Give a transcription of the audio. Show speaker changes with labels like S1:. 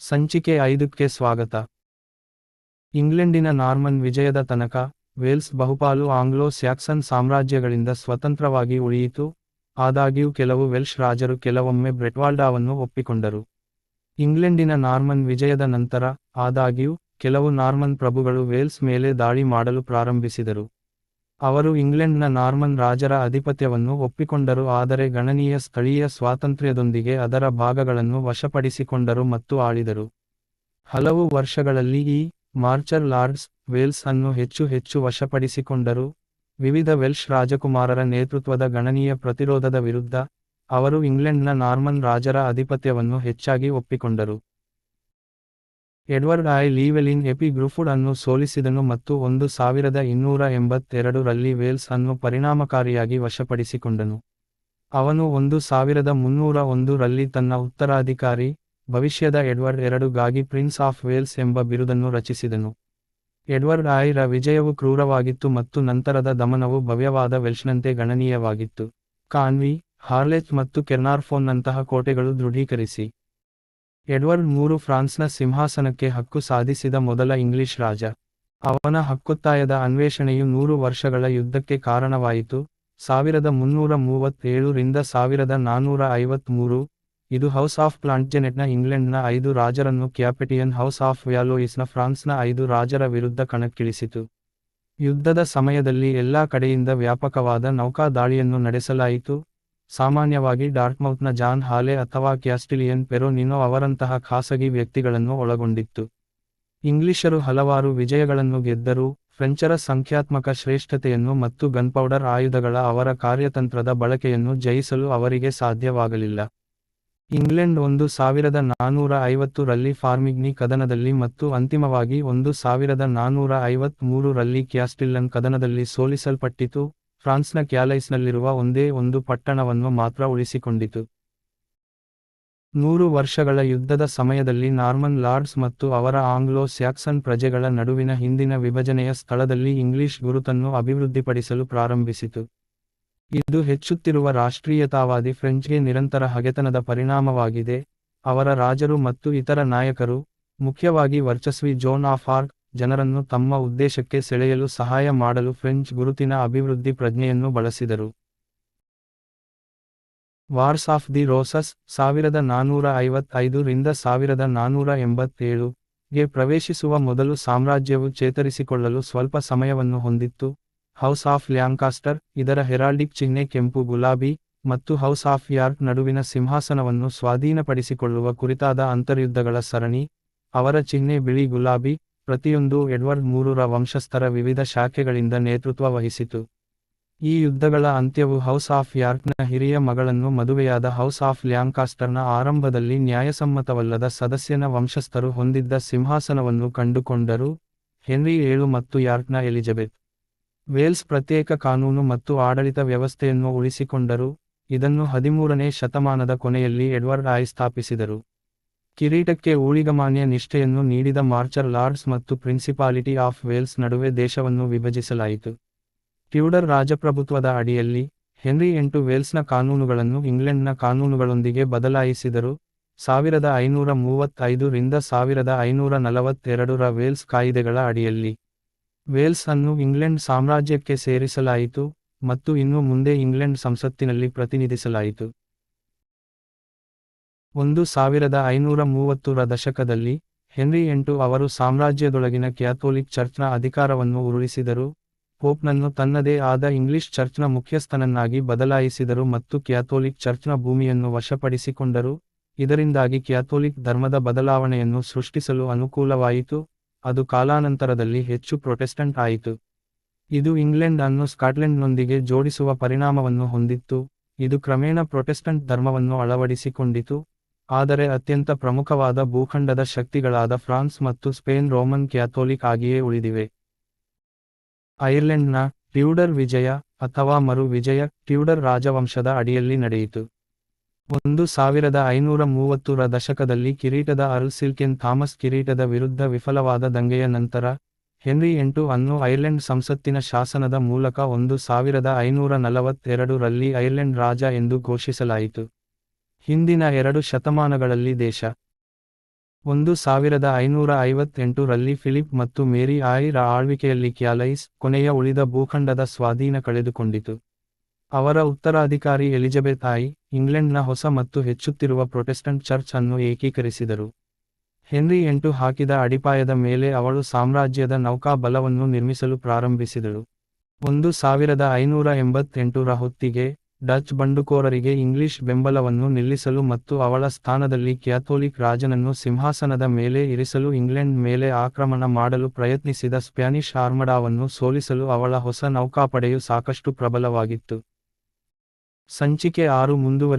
S1: ಸಂಚಿಕೆ ಐದಕ್ಕೆ ಸ್ವಾಗತ. ಇಂಗ್ಲೆಂಡಿನ ನಾರ್ಮನ್ ವಿಜಯದ ತನಕ ವೇಲ್ಸ್ ಬಹುಪಾಲು ಆಂಗ್ಲೋ ಸ್ಯಾಕ್ಸನ್ ಸಾಮ್ರಾಜ್ಯಗಳಿಂದ ಸ್ವತಂತ್ರವಾಗಿ ಉಳಿಯಿತು, ಆದಾಗ್ಯೂ ಕೆಲವು ವೆಲ್ಷ್ ರಾಜರು ಕೆಲವೊಮ್ಮೆ ಬ್ರೆಟ್ವಾಲ್ಡಾವನ್ನು ಒಪ್ಪಿಕೊಂಡರು. ಇಂಗ್ಲೆಂಡಿನ ನಾರ್ಮನ್ ವಿಜಯದ ನಂತರ, ಆದಾಗ್ಯೂ, ಕೆಲವು ನಾರ್ಮನ್ ಪ್ರಭುಗಳು ವೇಲ್ಸ್ ಮೇಲೆ ದಾಳಿ ಮಾಡಲು ಪ್ರಾರಂಭಿಸಿದರು. ಅವರು ಇಂಗ್ಲೆಂಡ್ನ ನಾರ್ಮನ್ ರಾಜರ ಆಧಿಪತ್ಯವನ್ನು ಒಪ್ಪಿಕೊಂಡರು ಆದರೆ ಗಣನೀಯ ಸ್ಥಳೀಯ ಸ್ವಾತಂತ್ರ್ಯದೊಂದಿಗೆ ಅದರ ಭಾಗಗಳನ್ನು ವಶಪಡಿಸಿಕೊಂಡರು ಮತ್ತು ಆಳಿದರು. ಹಲವು ವರ್ಷಗಳಲ್ಲಿ ಈ ಮಾರ್ಚರ್ ಲಾರ್ಡ್ಸ್ ವೇಲ್ಸ್ ಅನ್ನು ಹೆಚ್ಚು ಹೆಚ್ಚು ವಶಪಡಿಸಿಕೊಂಡರು. ವಿವಿಧ ವೆಲ್ಷ್ ರಾಜಕುಮಾರರ ನೇತೃತ್ವದ ಗಣನೀಯ ಪ್ರತಿರೋಧದ ವಿರುದ್ಧ ಅವರು ಇಂಗ್ಲೆಂಡ್ನ ನಾರ್ಮನ್ ರಾಜರ ಆಧಿಪತ್ಯವನ್ನು ಹೆಚ್ಚಾಗಿ ಒಪ್ಪಿಕೊಂಡರು. Edward I Llywelyn ap Gruffudd ಅನ್ನು ಸೋಲಿಸಿದನು ಮತ್ತು ಒಂದು ಸಾವಿರದ ಇನ್ನೂರ ಎಂಬತ್ತೆರಡು ರಲ್ಲಿ ವೇಲ್ಸ್ ಅನ್ನು ಪರಿಣಾಮಕಾರಿಯಾಗಿ ವಶಪಡಿಸಿಕೊಂಡನು. ಅವನು ಒಂದು ಸಾವಿರದ ಮುನ್ನೂರ ಒಂದು ರಲ್ಲಿ ತನ್ನ ಉತ್ತರಾಧಿಕಾರಿ, ಭವಿಷ್ಯದ ಎಡ್ವರ್ಡ್ ಎರಡು ಗಾಗಿ ಪ್ರಿನ್ಸ್ ಆಫ್ ವೇಲ್ಸ್ ಎಂಬ ಬಿರುದನ್ನು ರಚಿಸಿದನು. ಎಡ್ವರ್ಡ್ ಐ ರ ವಿಜಯವು ಕ್ರೂರವಾಗಿತ್ತು ಮತ್ತು ನಂತರದ ದಮನವು ಭವ್ಯವಾದ ವೆಲ್ಷ್ನಂತೆ ಗಣನೀಯವಾಗಿತ್ತು. ಕಾನ್ವಿ, ಹಾರ್ಲೆಚ್ ಮತ್ತು ಕೆರ್ನಾರ್ಫೋನ್ನಂತಹ ಕೋಟೆಗಳು ದೃಢೀಕರಿಸಿ. ಎಡ್ವರ್ಡ್ ಮೂರು ಫ್ರಾನ್ಸ್ನ ಸಿಂಹಾಸನಕ್ಕೆ ಹಕ್ಕು ಸಾಧಿಸಿದ ಮೊದಲ ಇಂಗ್ಲಿಷ್ ರಾಜ. ಅವನ ಹಕ್ಕೊತ್ತಾಯದ ಅನ್ವೇಷಣೆಯು ನೂರು ವರ್ಷಗಳ ಯುದ್ಧಕ್ಕೆ ಕಾರಣವಾಯಿತು. ಸಾವಿರದ ಮುನ್ನೂರ ಮೂವತ್ತೇಳು ರಿಂದ ಸಾವಿರದ ನಾನೂರ ಐವತ್ಮೂರು ಇದು ಹೌಸ್ ಆಫ್ ಪ್ಲಾಂಟ್ಜೆನೆಟ್ನ ಇಂಗ್ಲೆಂಡ್ನ ಐದು ರಾಜರನ್ನು ಕ್ಯಾಪಿಟಿಯನ್ ಹೌಸ್ ಆಫ್ ವ್ಯಾಲೋಯಿಸ್ನ ಫ್ರಾನ್ಸ್ನ ಐದು ರಾಜರ ವಿರುದ್ಧ ಕಣಕ್ಕಿಳಿಸಿತು. ಯುದ್ಧದ ಸಮಯದಲ್ಲಿ ಎಲ್ಲಾ ಕಡೆಯಿಂದ ವ್ಯಾಪಕವಾದ ನೌಕಾದಾಳಿಯನ್ನು ನಡೆಸಲಾಯಿತು. ಸಾಮಾನ್ಯವಾಗಿ ಡಾರ್ಟ್ಮೌತ್ನ ಜಾನ್ ಹಾಲೆ ಅಥವಾ ಕ್ಯಾಸ್ಟಿಲಿಯನ್ ಪೆರೋನಿನೋ ಅವರಂತಹ ಖಾಸಗಿ ವ್ಯಕ್ತಿಗಳನ್ನು ಒಳಗೊಂಡಿತ್ತು. ಇಂಗ್ಲಿಷರು ಹಲವಾರು ವಿಜಯಗಳನ್ನು ಗೆದ್ದರೂ, ಫ್ರೆಂಚರ ಸಂಖ್ಯಾತ್ಮಕ ಶ್ರೇಷ್ಠತೆಯನ್ನು ಮತ್ತು ಗನ್ಪೌಡರ್ ಆಯುಧಗಳ ಅವರ ಕಾರ್ಯತಂತ್ರದ ಬಳಕೆಯನ್ನು ಜಯಿಸಲು ಅವರಿಗೆ ಸಾಧ್ಯವಾಗಲಿಲ್ಲ. ಇಂಗ್ಲೆಂಡ್ ಒಂದು ಸಾವಿರದ ನಾನೂರ ಐವತ್ತು ರಲ್ಲಿ ಫಾರ್ಮಿಗ್ನಿ ಕದನದಲ್ಲಿ ಮತ್ತು ಅಂತಿಮವಾಗಿ ಒಂದು ಸಾವಿರದ ನಾನೂರ ಐವತ್ ಮೂರು ರಲ್ಲಿ ಕ್ಯಾಸ್ಟಿಲ್ಲನ್ ಕದನದಲ್ಲಿ ಸೋಲಿಸಲ್ಪಟ್ಟಿತು ಫ್ರಾನ್ಸ್ನ ಕ್ಯಾಲೈಸ್ನಲ್ಲಿರುವ ಒಂದೇ ಒಂದು ಪಟ್ಟಣವನ್ನು ಮಾತ್ರ ಉಳಿಸಿಕೊಂಡಿತು. ನೂರು ವರ್ಷಗಳ ಯುದ್ಧದ ಸಮಯದಲ್ಲಿ ನಾರ್ಮನ್ ಲಾರ್ಡ್ಸ್ ಮತ್ತು ಅವರ ಆಂಗ್ಲೋ ಸ್ಯಾಕ್ಸನ್ ಪ್ರಜೆಗಳ ನಡುವಿನ ಹಿಂದಿನ ವಿಭಜನೆಯ ಸ್ಥಳದಲ್ಲಿ ಇಂಗ್ಲಿಷ್ ಗುರುತನ್ನು ಅಭಿವೃದ್ಧಿಪಡಿಸಲು ಪ್ರಾರಂಭಿಸಿತು. ಇದು ಹೆಚ್ಚುತ್ತಿರುವ ರಾಷ್ಟ್ರೀಯತಾವಾದಿ ಫ್ರೆಂಚ್ಗೆ ನಿರಂತರ ಹಗೆತನದ ಪರಿಣಾಮವಾಗಿದೆ. ಅವರ ರಾಜರು ಮತ್ತು ಇತರ ನಾಯಕರು, ಮುಖ್ಯವಾಗಿ ವರ್ಚಸ್ವಿ ಜೋನ್ ಆಫ್ ಆರ್ಕ್ ಜನರನ್ನು ತಮ್ಮ ಉದ್ದೇಶಕ್ಕೆ ಸೆಳೆಯಲು ಸಹಾಯ ಮಾಡಲು ಫ್ರೆಂಚ್ ಗುರುತಿನ ಅಭಿವೃದ್ಧಿ ಪ್ರಜ್ಞೆಯನ್ನು ಬಳಸಿದರು. ವಾರ್ಸ್ ಆಫ್ ದಿ ರೋಸಸ್, ಸಾವಿರದ ನಾನೂರ ಐವತ್ತೈದು ರಿಂದ ಸಾವಿರದ ನಾನೂರ ಎಂಬತ್ತೇಳು ಗೆ ಪ್ರವೇಶಿಸುವ ಮೊದಲು ಸಾಮ್ರಾಜ್ಯವು ಚೇತರಿಸಿಕೊಳ್ಳಲು ಸ್ವಲ್ಪ ಸಮಯವನ್ನು ಹೊಂದಿತ್ತು. ಹೌಸ್ ಆಫ್ ಲ್ಯಾಂಕಾಸ್ಟರ್, ಇದರ ಹೆರಾಲ್ಡಿಕ್ ಚಿಹ್ನೆ ಕೆಂಪು ಗುಲಾಬಿ ಮತ್ತು ಹೌಸ್ ಆಫ್ ಯಾರ್ಕ್ ನಡುವಿನ ಸಿಂಹಾಸನವನ್ನು ಸ್ವಾಧೀನಪಡಿಸಿಕೊಳ್ಳುವ ಕುರಿತಾದ ಅಂತರ್ಯುದ್ಧಗಳ ಸರಣಿ, ಅವರ ಚಿಹ್ನೆ ಬಿಳಿ ಗುಲಾಬಿ ಪ್ರತಿಯೊಂದೂ ಎಡ್ವರ್ಡ್ ಮೂರರ ವಂಶಸ್ಥರ ವಿವಿಧ ಶಾಖೆಗಳಿಂದ ನೇತೃತ್ವ ವಹಿಸಿತು. ಈ ಯುದ್ಧಗಳ ಅಂತ್ಯವು ಹೌಸ್ ಆಫ್ ಯಾರ್ಕ್ನ ಹಿರಿಯ ಮಗಳನ್ನು ಮದುವೆಯಾದ ಹೌಸ್ ಆಫ್ ಲ್ಯಾಂಕಾಸ್ಟರ್ನ ಆರಂಭದಲ್ಲಿ ನ್ಯಾಯಸಮ್ಮತವಲ್ಲದ ಸದಸ್ಯನ ವಂಶಸ್ಥರು ಹೊಂದಿದ್ದ ಸಿಂಹಾಸನವನ್ನು ಕಂಡುಕೊಂಡರು ಹೆನ್ರಿ ಏಳು ಮತ್ತು ಯಾರ್ಕ್ನ ಎಲಿಜಬೆತ್. ವೇಲ್ಸ್ ಪ್ರತ್ಯೇಕ ಕಾನೂನು ಮತ್ತು ಆಡಳಿತ ವ್ಯವಸ್ಥೆಯನ್ನು ಉಳಿಸಿಕೊಂಡರು, ಇದನ್ನು ಹದಿಮೂರನೇ ಶತಮಾನದ ಕೊನೆಯಲ್ಲಿ ಎಡ್ವರ್ಡ್ ಆಯ್ ಸ್ಥಾಪಿಸಿದರು. ಕಿರೀಟಕ್ಕೆ ಊಳಿಗಮಾನ್ಯ ನಿಷ್ಠೆಯನ್ನು ನೀಡಿದ ಮಾರ್ಚರ್ ಲಾರ್ಡ್ಸ್ ಮತ್ತು ಪ್ರಿನ್ಸಿಪಾಲಿಟಿ ಆಫ್ ವೇಲ್ಸ್ ನಡುವೆ ದೇಶವನ್ನು ವಿಭಜಿಸಲಾಯಿತು. ಟ್ಯೂಡರ್ ರಾಜಪ್ರಭುತ್ವದ ಅಡಿಯಲ್ಲಿ, ಹೆನ್ರಿ ಎಂಟು ವೇಲ್ಸ್ನ ಕಾನೂನುಗಳನ್ನು ಇಂಗ್ಲೆಂಡ್ನ ಕಾನೂನುಗಳೊಂದಿಗೆ ಬದಲಾಯಿಸಿದರು. ಸಾವಿರದ ಐನೂರ ಮೂವತ್ತೈದು ರಿಂದ ಸಾವಿರದ ಐನೂರ ನಲವತ್ತೆರಡರ ವೇಲ್ಸ್ ಕಾಯಿದೆಗಳ ಅಡಿಯಲ್ಲಿ, ವೇಲ್ಸ್ ಅನ್ನು ಇಂಗ್ಲೆಂಡ್ ಸಾಮ್ರಾಜ್ಯಕ್ಕೆ ಸೇರಿಸಲಾಯಿತು ಮತ್ತು ಇನ್ನು ಮುಂದೆ ಇಂಗ್ಲೆಂಡ್ ಸಂಸತ್ತಿನಲ್ಲಿ ಪ್ರತಿನಿಧಿಸಲಾಯಿತು. ಒಂದು ಸಾವಿರದ ಐನೂರ ಮೂವತ್ತರ ದಶಕದಲ್ಲಿ ಹೆನ್ರಿ ಎಂಟು ಅವರು ಸಾಮ್ರಾಜ್ಯದೊಳಗಿನ ಕ್ಯಾಥೋಲಿಕ್ ಚರ್ಚ್ನ ಅಧಿಕಾರವನ್ನು ಉರುಳಿಸಿದರು. ಪೋಪ್ನನ್ನು ತನ್ನದೇ ಆದ ಇಂಗ್ಲಿಷ್ ಚರ್ಚ್ನ ಮುಖ್ಯಸ್ಥನನ್ನಾಗಿ ಬದಲಾಯಿಸಿದರು ಮತ್ತು ಕ್ಯಾಥೋಲಿಕ್ ಚರ್ಚ್ನ ಭೂಮಿಯನ್ನು ವಶಪಡಿಸಿಕೊಂಡರು. ಇದರಿಂದಾಗಿ ಕ್ಯಾಥೋಲಿಕ್ ಧರ್ಮದ ಬದಲಾವಣೆಯನ್ನು ಸೃಷ್ಟಿಸಲು ಅನುಕೂಲವಾಯಿತು. ಅದು ಕಾಲಾನಂತರದಲ್ಲಿ ಹೆಚ್ಚು ಪ್ರೊಟೆಸ್ಟೆಂಟ್ ಆಯಿತು. ಇದು ಇಂಗ್ಲೆಂಡ್ ಅನ್ನು ಸ್ಕಾಟ್ಲೆಂಡ್ನೊಂದಿಗೆ ಜೋಡಿಸುವ ಪರಿಣಾಮವನ್ನು ಹೊಂದಿತ್ತು. ಇದು ಕ್ರಮೇಣ ಪ್ರೊಟೆಸ್ಟೆಂಟ್ ಧರ್ಮವನ್ನು ಅಳವಡಿಸಿಕೊಂಡಿತು. ಆದರೆ ಅತ್ಯಂತ ಪ್ರಮುಖವಾದ ಭೂಖಂಡದ ಶಕ್ತಿಗಳಾದ ಫ್ರಾನ್ಸ್ ಮತ್ತು ಸ್ಪೇನ್ ರೋಮನ್ ಕ್ಯಾಥೋಲಿಕ್ ಆಗಿಯೇ ಉಳಿದಿವೆ. ಐರ್ಲೆಂಡ್ನ ಟ್ಯೂಡರ್ ವಿಜಯ ಅಥವಾ ಮರು ವಿಜಯ ಟ್ಯೂಡರ್ ರಾಜವಂಶದ ಅಡಿಯಲ್ಲಿ ನಡೆಯಿತು. ಒಂದು ಸಾವಿರದ ಐನೂರ ಮೂವತ್ತರ ದಶಕದಲ್ಲಿ ಕಿರೀಟದ ಅರ್ಲ್ ಸಿಲ್ಕೆನ್ ಥಾಮಸ್ ಕಿರೀಟದ ವಿರುದ್ಧ ವಿಫಲವಾದ ದಂಗೆಯ ನಂತರ, ಹೆನ್ರಿ ಎಂಟು ಅನ್ನು ಐರ್ಲೆಂಡ್ ಸಂಸತ್ತಿನ ಶಾಸನದ ಮೂಲಕ ಒಂದು ಸಾವಿರದ ಐನೂರ ನಲವತ್ತೆರಡು ರಲ್ಲಿ ಐರ್ಲೆಂಡ್ ರಾಜ ಎಂದು ಘೋಷಿಸಲಾಯಿತು. ಹಿಂದಿನ ಎರಡು ಶತಮಾನಗಳಲ್ಲಿ ದೇಶ. ಒಂದು ಸಾವಿರದ ಐನೂರ ಐವತ್ತೆಂಟು ರಲ್ಲಿ ಫಿಲಿಪ್ ಮತ್ತು ಮೇರಿ ಆಯಿರ ಆಳ್ವಿಕೆಯಲ್ಲಿ ಕ್ಯಾಲೈಸ್ ಕೊನೆಯ ಉಳಿದ ಭೂಖಂಡದ ಸ್ವಾಧೀನ ಕಳೆದುಕೊಂಡಿತು. ಅವರ ಉತ್ತರಾಧಿಕಾರಿ ಎಲಿಜಬೆತ್ ಆಯಿ ಇಂಗ್ಲೆಂಡ್ನ ಹೊಸ ಮತ್ತು ಹೆಚ್ಚುತ್ತಿರುವ ಪ್ರೊಟೆಸ್ಟೆಂಟ್ ಚರ್ಚ್ ಅನ್ನು ಏಕೀಕರಿಸಿದರು. ಹೆನ್ರಿ ಎಂಟು ಹಾಕಿದ ಅಡಿಪಾಯದ ಮೇಲೆ ಅವಳು ಸಾಮ್ರಾಜ್ಯದ ನೌಕಾ ಬಲವನ್ನು ನಿರ್ಮಿಸಲು ಪ್ರಾರಂಭಿಸಿದಳು. ಒಂದು ಸಾವಿರದ ಐನೂರ ಎಂಬತ್ತೆಂಟರ ಹೊತ್ತಿಗೆ ಡಚ್ ಬಂಡುಕೋರರಿಗೆ ಇಂಗ್ಲಿಷ್ ಬೆಂಬಲವನ್ನು ನಿಲ್ಲಿಸಲು ಮತ್ತು ಅವಳ ಸ್ಥಾನದಲ್ಲಿ ಕ್ಯಾಥೋಲಿಕ್ ರಾಜನನ್ನು ಸಿಂಹಾಸನದ ಮೇಲೆ ಇರಿಸಲು ಇಂಗ್ಲೆಂಡ್ ಮೇಲೆ ಆಕ್ರಮಣ ಮಾಡಲು ಪ್ರಯತ್ನಿಸಿದ ಸ್ಪ್ಯಾನಿಷ್ ಆರ್ಮಡಾವನ್ನು ಸೋಲಿಸಲು ಅವಳ ಹೊಸ ನೌಕಾಪಡೆಯು ಸಾಕಷ್ಟು ಪ್ರಬಲವಾಗಿತ್ತು. ಸಂಚಿಕೆ ಆರು ಮುಂದುವರಿಯುತ್ತದೆ